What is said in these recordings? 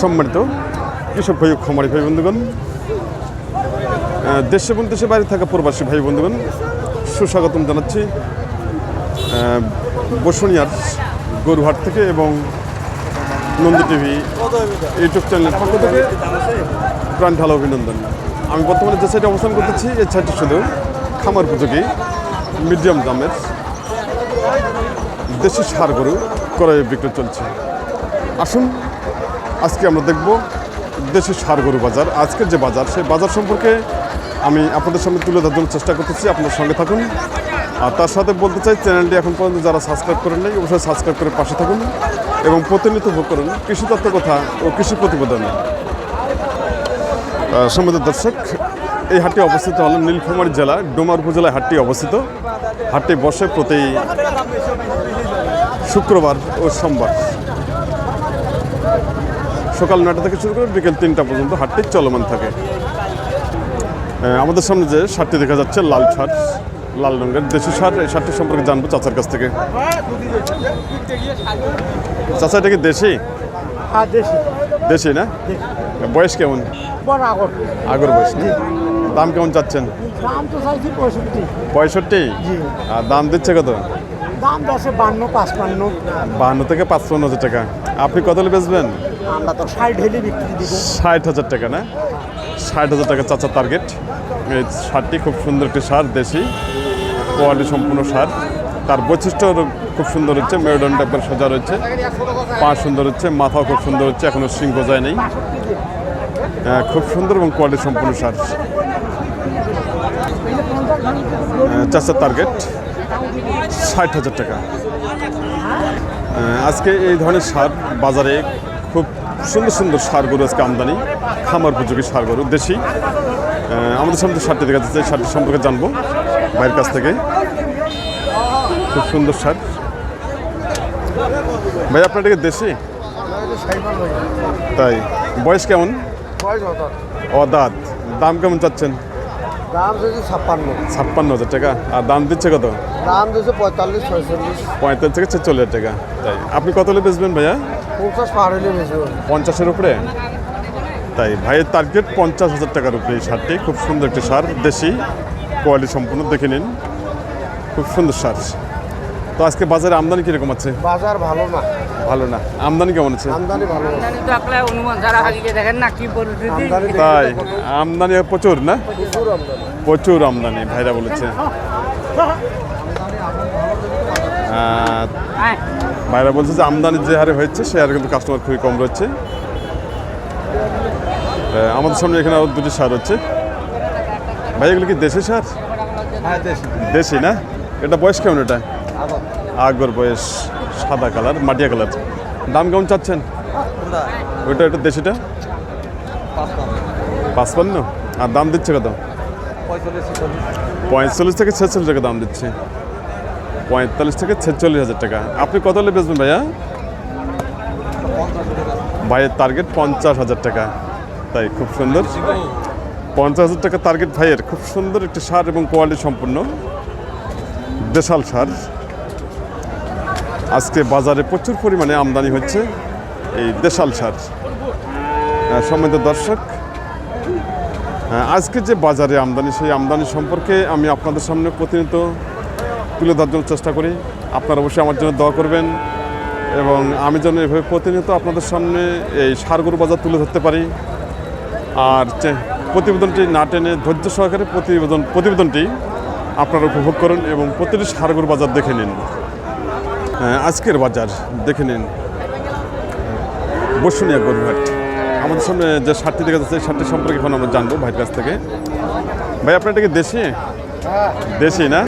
সম্মানিত কৃষক ভাই খামারি ভাই বন্ধুগণ দেশে এবং দেশে বাইরে থাকা প্রবাসী ভাই বন্ধুগণ, সুস্বাগতম জানাচ্ছি বসুনিয়ার গরুহাট থেকে এবং নন্দী টিভি ইউটিউব চ্যানেলের পক্ষ থেকে প্রাণ ঢালা অভিনন্দন। আমি বর্তমানে যে সাইটে অবস্থান করতেছি, এই সাইটে শুধু খামার উপযোগী, মিডিয়াম দামের দেশি সার গরু ক্রয় বিক্রয় চলছে। আসুন আজকে আমরা দেখব দেশি সার গরু বাজার। আজকের যে বাজার, সেই বাজার সম্পর্কে আমি আপনাদের সামনে তুলে ধরার জন্য চেষ্টা করতেছি। আপনার সঙ্গে থাকুন। আর তার সাথে বলতে চাই, চ্যানেলটি এখন পর্যন্ত যারা সাবস্ক্রাইব করেন নাই, অবশ্যই সাবস্ক্রাইব করে পাশে থাকুন এবং প্রতিনিয়ত ভোগ করুন কৃষি তত্ত্ব কথা ও কৃষি প্রতিবেদন। সম্মানিত দর্শক, এই হাটটি অবস্থিত হল নীলফামারী জেলা, ডোমার উপজেলায় হাটটি অবস্থিত। হাটটি বসে প্রতি শুক্রবার ও সোমবার। সকাল নয়টা থেকে শুরু করে বিকেল তিনটা পর্যন্ত হাটটি চলমান থাকে। আমাদের সামনে যে শার্টটি দেখা যাচ্ছে লাল শার্ট লাল রঙের দেশি শার্ট এই শার্টটি সম্পর্কে জানব চাচার কাছ থেকে। চাচা এটা কি দেশি? হ্যাঁ দেশি। দেশি না? বয়স কেমন? আগর। বয়স দাম কেমন চাচ্ছেন? পঁয়ষট্টি। আর দাম দিচ্ছে কত? দাম দশে বান্ন পাঁচপান্ন। বাহান্ন থেকে পাঁচপান্ন হাজার টাকা। আপনি কত হলে বেচবেন? আমরা তো ষাট বিক্রি দিব। ষাট হাজার টাকা না? ষাট হাজার টাকা চাচার টার্গেট এই সারটি খুব সুন্দর একটি সার দেশি। কোয়ালিটি সম্পূর্ণ সার তার বৈশিষ্ট্য খুব সুন্দর হচ্ছে মেরুদণ্ডটা একবার সোজা রয়েছে। পা সুন্দর হচ্ছে মাথাও খুব সুন্দর হচ্ছে এখনও সিং গজায় নেই। আহ, খুব সুন্দর এবং কোয়ালিটি সম্পূর্ণ সার চাচার টার্গেট ষাট হাজার টাকা। আজকে এই ধরনের সার বাজারে খুব সুন্দর সুন্দর সার গরু আজকে আমদানি খামার উপযোগী সার গরু দেশি আমাদের সামনে সারটি দেখা যাচ্ছে সারটি সম্পর্কে জানব ভাইয়ের কাছ থেকে। খুব সুন্দর সার। ভাই আপনার এটাকে দেশি? তাই। বয়স কেমন? অদাত। দাম কেমন চাচ্ছেন? দাম ছাপ্পান্ন ছাপ্পান্ন হাজার টাকা। আর দাম দিচ্ছে কত? দাম দিয়েছে পঁয়তাল্লিশ ছয়চল্লিশ। পঁয়তাল্লিশ থেকে ছেচল্লিশ হাজার টাকা। তাই। আপনি কত হলে বেচবেন ভাইয়া? পঞ্চাশ পার হলে বেশি পঞ্চাশের উপরে? তাই ভাইয়ের টার্গেট পঞ্চাশ হাজার টাকার উপরে এই সারটি খুব সুন্দর একটি সার দেশি কোয়ালিটি সম্পূর্ণ দেখে নিন। খুব সুন্দর সার তো আজকে বাজারে আমদানি কীরকম আছে? বাজার ভালো না। ভালো না। আমদানি কেমন আছে? আমদানি ভালো। আমদানি তো একলা অনুমান ছাড়া হারিয়ে দেখেন না কি পরিস্থিতি। তাই আমদানি প্রচুর না? প্রচুর আমদানি। প্রচুর আমদানি ভাইরা বলেছে। ভাইরা বলছে যে আমদানি যে হারে হয়েছে সে হারে কিন্তু কাস্টমার খুবই কম রয়েছে। আমাদের সামনে এখানে আরও দুটি সার হচ্ছে। ভাই এগুলো কি দেশি সার? হ্যাঁ দেশি। দেশি না? এটা বয়স কেমন এটা? আগর। বয়স সাদা কালার মাটিয়া কালার। দাম কেমন চাচ্ছেন? ওইটা এটা দেশিটা? পাঁচপান্ন। আর দাম দিচ্ছে কত? পঁয়তাল্লিশ থেকে ছেচল্লিশ টাকা দাম দিচ্ছে। পঁয়তাল্লিশ থেকে ছেচল্লিশ হাজার টাকা। আপনি কত হলে বেচবেন ভাইয়া? ভাইয়ের টার্গেট পঞ্চাশ হাজার টাকা। তাই খুব সুন্দর। পঞ্চাশ হাজার টাকা টার্গেট ভাইয়ের। খুব সুন্দর একটি সার এবং কোয়ালিটি সম্পূর্ণ দেশাল সার। আজকে বাজারে প্রচুর পরিমাণে আমদানি হচ্ছে এই দেশাল সার। আহ, সম্মানিত দর্শক আজকে যে বাজারে আমদানি সেই আমদানি সম্পর্কে আমি আপনাদের সামনে প্রতিনিয়ত তুলে ধরার জন্য চেষ্টা করি। আপনারা অবশ্যই আমার জন্য দোয়া করবেন এবং আমি যেন এভাবে প্রতিনিয়ত আপনাদের সামনে এই সারগরু বাজার তুলে ধরতে পারি। আর প্রতিবেদনটি না টেনে ধৈর্য সহকারে প্রতিবেদন প্রতিবেদনটি আপনারা উপভোগ করুন এবং প্রতিটি সারগরু বাজার দেখে নিন। হ্যাঁ, আজকের বাজার দেখে নিন। বসুনিয়া গরুহাট। আমাদের সামনে যে শার্টটি দেখা যাচ্ছে সেই শার্টটি সম্পর্কে এখন আমরা জানব ভাইয়ের কাছ থেকে। ভাই আপনার এটা কি দেশি? দেশি না?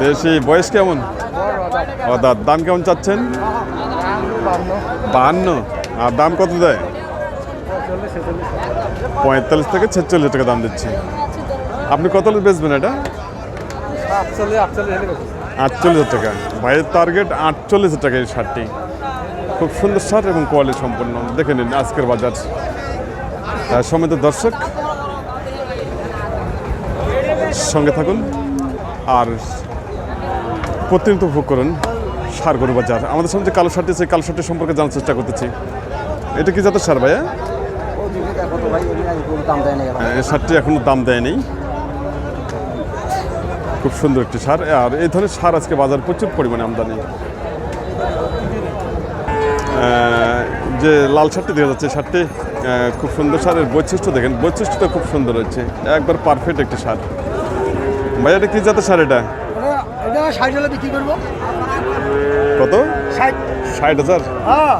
দেশি বয়স কেমন? ও দাম কেমন চাচ্ছেন? বাহান্ন। আর দাম কত দেয়? পঁয়তাল্লিশ থেকে ছেচল্লিশ টাকা দাম দিচ্ছে। আপনি কত বেচবেন এটা? আটচল্লিশ টাকা। ভাইয়ের টার্গেট আটচল্লিশ টাকা এই শার্টটি। খুব সুন্দর শার্ট এবং কোয়ালিটি সম্পন্ন। দেখে নিন আজকের বাজার। সমেত দর্শক, সঙ্গে থাকুন। আর প্রতিনিয়ত উপভোগ করেন সার গরু বাজার। আমাদের সামনে যে কালো শার্টটি সেই কালো শার্টের সম্পর্কে জানার চেষ্টা করতেছি। এটা কি জাতের সার ভাইয়া? সারটি এখনও দাম দেয়নি খুব সুন্দর একটি সার। আর এই ধরনের সার আজকে বাজার প্রচুর পরিমাণে আমদানি। যে লাল শার্টটি দেখা যাচ্ছে শার্টটি খুব সুন্দর সারের বৈশিষ্ট্য দেখেন। বৈশিষ্ট্যটা খুব সুন্দর হচ্ছে একবার পারফেক্ট একটি সার। ভাই এটা কি জাতের সার এটা? এটা ষাট হলে বিক্রি করব। কত? ষাট। ষাট হাজার? হ্যাঁ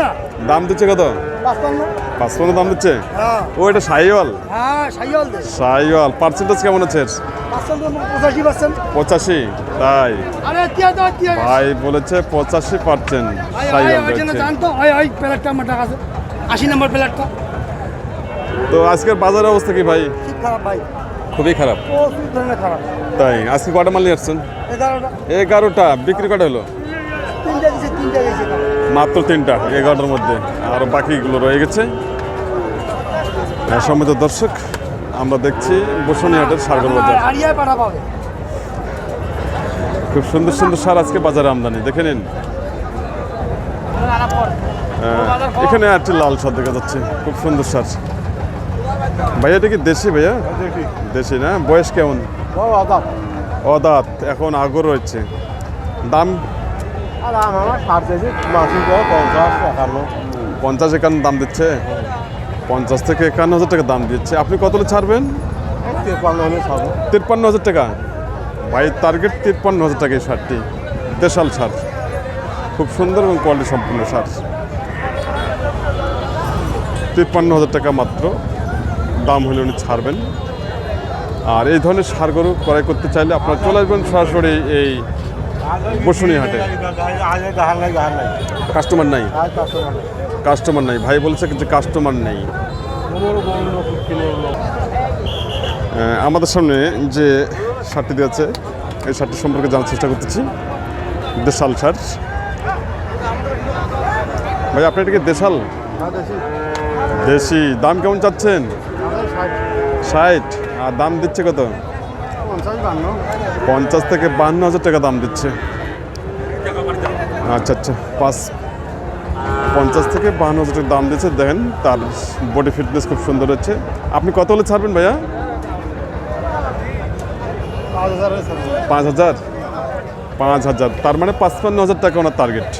না। দাম দিচ্ছে কত? পাঁচপান্ন। পাঁচপান্ন দাম দিচ্ছে? হ্যাঁ। ও এটা সাইওয়াল হ্যাঁ সাইওয়াল পার্সেন্টেজ কেমন আছে পঁচাশি পার্সেন্ট। পঁচাশি তাই? ভাই বলেছে পঁচাশি পার্সেন্ট সাইওয়াল আশি নম্বর প্লেটটা। তো আজকের বাজারের অবস্থা কি ভাই? খারাপ ভাই। খুবই খারাপ। প্রচুর ধরনের খারাপ। তাই আজকে কটা মাল নিয়ে আসছেন? এগারোটা। এগারোটা বিক্রি কটা হলো? তিনটা তিনটা মাত্র তিনটা এগারোটার মধ্যে। আর বাকিগুলো রয়ে গেছে। হ্যাঁ, সম্মিত দর্শক আমরা দেখছি বসুনিহাটের সারগর বাজার। খুব সুন্দর সুন্দর সার আজকে বাজারে আমদানি দেখে নিন। আহ, এখানে একটি লাল সার দেখা যাচ্ছে খুব সুন্দর সার। ভাইয়া এটা কি দেশি ভাইয়া? দেশি। না? বয়স কেমন? অদাত এখন আগর রয়েছে। দাম? পঞ্চাশ একান্ন। দাম দিচ্ছে? পঞ্চাশ থেকে একান্ন হাজার টাকা দাম দিচ্ছে। আপনি কত ছাড়বেন? তিপ্পান্ন হাজার টাকা? ভাই টার্গেট তিপ্পান্ন হাজার টাকা এই সারটি। দেশাল সার। খুব সুন্দর এবং কোয়ালিটি সম্পূর্ণ সার। তিপ্পান্ন হাজার টাকা মাত্র। দাম হলে উনি ছাড়বেন। আর এই ধরনের সার গরু ক্রয় করতে চাইলে আপনারা চলে আসবেন সরাসরি এই বসুনি হাটে কাস্টমার নাই? কাস্টমার নাই। ভাই বলছে যে কাস্টমার নেই। আমাদের সামনে যে শার্টটি দিয়েছে এই শার্টটি সম্পর্কে জানার চেষ্টা করতেছি। দেশাল শার্ট ভাই আপনি এটাকে দেশাল? দেশি। দাম কেমন চাচ্ছেন? ষাট। আর দাম দিচ্ছে কত? পঞ্চাশ থেকে বান্ন হাজার টাকা দাম দিচ্ছে। আচ্ছা আচ্ছা পাঁচ পঞ্চাশ থেকে বান্ন হাজার টাকা দাম দিচ্ছে। দেখেন, তার বডি ফিটনেস খুব সুন্দর হচ্ছে। আপনি কত হলে ছাড়বেন ভাইয়া? পাঁচ হাজার। পাঁচ হাজার। তার মানে পাঁচপান্ন হাজার টাকা ওনার টার্গেট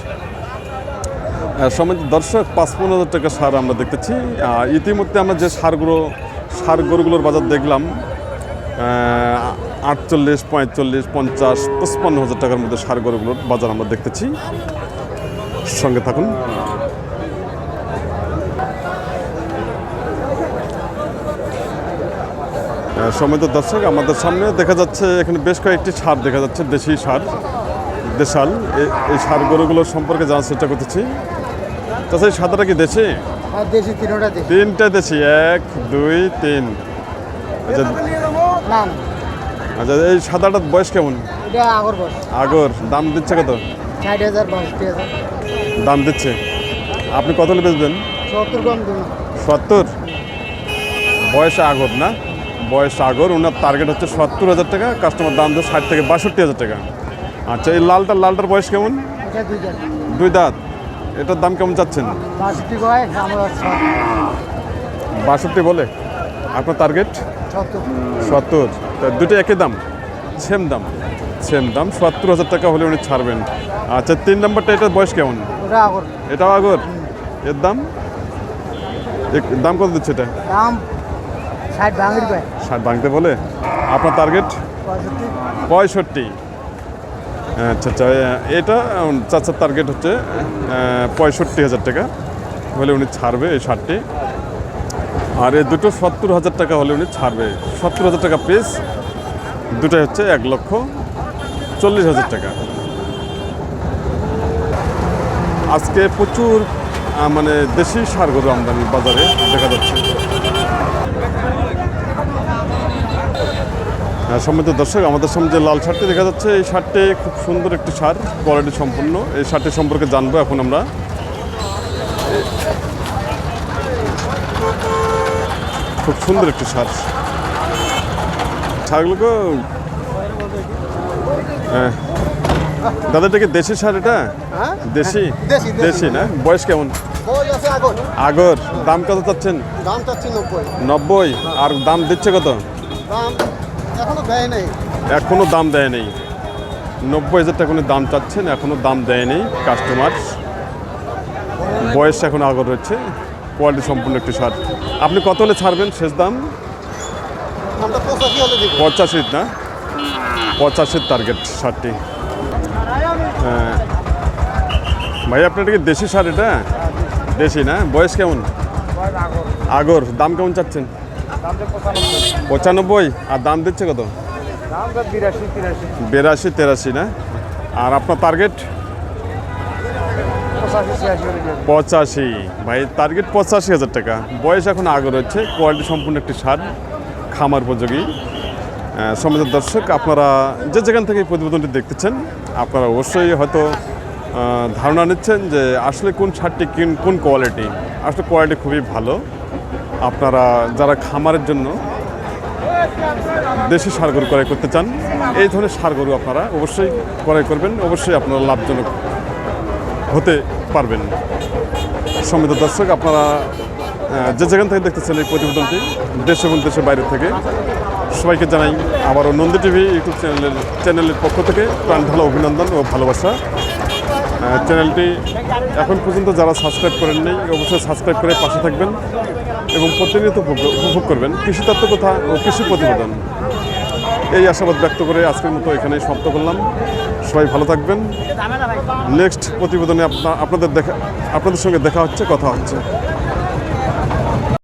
সময় দর্শক, পাঁচপান্ন হাজার টাকা সার আমরা দেখতেছি। ইতিমধ্যে আমরা যে সারগুলো সার গরুগুলোর বাজার দেখলাম আটচল্লিশ, পঁয়তাল্লিশ, পঞ্চাশ, পঁচপান্ন হাজার টাকার মধ্যে সার গরুগুলোর বাজার আমরা দেখতেছি। সঙ্গে থাকুন। সমিত দর্শক, আমাদের সামনে দেখা যাচ্ছে এখানে বেশ কয়েকটি সার দেখা যাচ্ছে, দেশি সার, দেশাল। এই সার গরুগুলোর সম্পর্কে জানার চেষ্টা করতেছি। তাছাড়া এই সাদাটা কি দেশি? দেশি তিনটা দেশি। তিনটা দেশি এক দুই তিন। আচ্ছা আচ্ছা এই সাদাটার বয়স কেমন? এটা আগর দাম দিচ্ছে কত? ষাট হাজার বাষট্টি হাজার। দাম দিচ্ছে। আপনি কত হলে বেচবেন? সত্তর কম সত্তর? বয়স আগর না? বয়স আগর ওনার টার্গেট হচ্ছে সত্তর হাজার টাকা কাস্টমার দাম দেয় ষাট থেকে বাষট্টি হাজার টাকা। আচ্ছা এই লালটা লালটার বয়স কেমন? দুই দাঁত। এটার দাম কেমন চাচ্ছেন? বাষট্টি বলে। আপনার টার্গেট সত্তর। দুটো একই দাম? সেম দাম। সেম দাম সত্তর হাজার টাকা হলে উনি ছাড়বেন। আচ্ছা তিন নম্বরটা এটার বয়স কেমন? এটাও আগর? এর দাম? দাম কত দিচ্ছে এটা? দাম ষাট ভাঙতে বলে। আপনার টার্গেট পঁয়ষট্টি। আচ্ছা আচ্ছা এটা চাচার টার্গেট হচ্ছে পঁয়ষট্টি হাজার টাকা। হলে উনি ছাড়বে এই শার্টটি। আর এই দুটো সত্তর হাজার টাকা হলে উনি ছাড়বে। সত্তর হাজার টাকা পিস দুটাই হচ্ছে এক লক্ষ চল্লিশ হাজার টাকা। আজকে প্রচুর মানে দেশি সার আমদানি বাজারে দেখা যাচ্ছে। হ্যাঁ, সম্মানিত দর্শক আমাদের সামনে যে লাল শার্টটি দেখা যাচ্ছে এই শার্টটি খুব সুন্দর একটি শার্ট কোয়ালিটি সম্পূর্ণ এই শার্টটি সম্পর্কে জানব এখন আমরা। খুব সুন্দর একটি সার সারগুলোকে হ্যাঁ। দাদা এটা কি দেশি সার এটা? হ্যাঁ। দেশি? দেশি, না? বয়স কেমন? আগর। দাম কত চাচ্ছেন? নব্বই। আর দাম দিচ্ছে কত? এখনও দেয় নাই? এখনও দাম দেয় নেই। নব্বই হাজার টাকা দাম চাচ্ছেন এখনও দাম দেয় নেই কাস্টমার বয়স এখন আগর রয়েছে কোয়ালিটি সম্পূর্ণ একটি শার্ট আপনি কত হলে ছাড়বেন শেষ দাম? পঁচাশি না? পঁচাশির টার্গেট শার্টটি হ্যাঁ। ভাই আপনার কি দেশি শার্ট এটা? দেশি না? বয়স কেমন? আগর। দাম কেমন চাচ্ছেন? পঁচানব্বই? আর দাম দিচ্ছে কত? বিরাশি, তেরাশি না? আর আপনার টার্গেট পঁচাশি। ভাই টার্গেট পঁচাশি হাজার টাকা। বয়স এখন আগে রয়েছে কোয়ালিটি সম্পূর্ণ একটি সার, খামার উপযোগী। সমাজ দর্শক, আপনারা যে যেখান থেকে প্রতিবেদনটি দেখতেছেন, আপনারা অবশ্যই হয়তো ধারণা নিচ্ছেন যে আসলে কোন সারটি কিন- কোন কোয়ালিটি আসলে কোয়ালিটি খুবই ভালো। আপনারা যারা খামারের জন্য দেশি সার গরু ক্রয় করতে চান, এই ধরনের সার গরু আপনারা অবশ্যই ক্রয় করবেন, অবশ্যই আপনারা লাভজনক হতে পারবেন। সমিত দর্শক, আপনারা যে যেখান থেকে দেখতেছেন এই প্রতিবেদনটি, দেশ এবং দেশের বাইরে থেকে, সবাইকে জানাই আবারও নন্দী টিভি ইউটিউব চ্যানেলের চ্যানেলের পক্ষ থেকে প্রাণ ভালো অভিনন্দন ও ভালোবাসা। চ্যানেলটি এখন পর্যন্ত যারা সাবস্ক্রাইব করেন নেই, অবশ্যই সাবস্ক্রাইব করে পাশে থাকবেন এবং প্রতিনিয়ত উপভোগ- করবেন। কৃষিতত্ত্ব কথা ও কৃষি প্রতিবেদন। এই আশাবাদ ব্যক্ত করে আজকের মতো এখানেই সমাপ্ত করলাম। সবাই ভালো থাকবেন। নেক্সট প্রতিবেদনে আপনা- আপনাদের দেখা, আপনাদের সঙ্গে দেখা হচ্ছে, কথা হচ্ছে।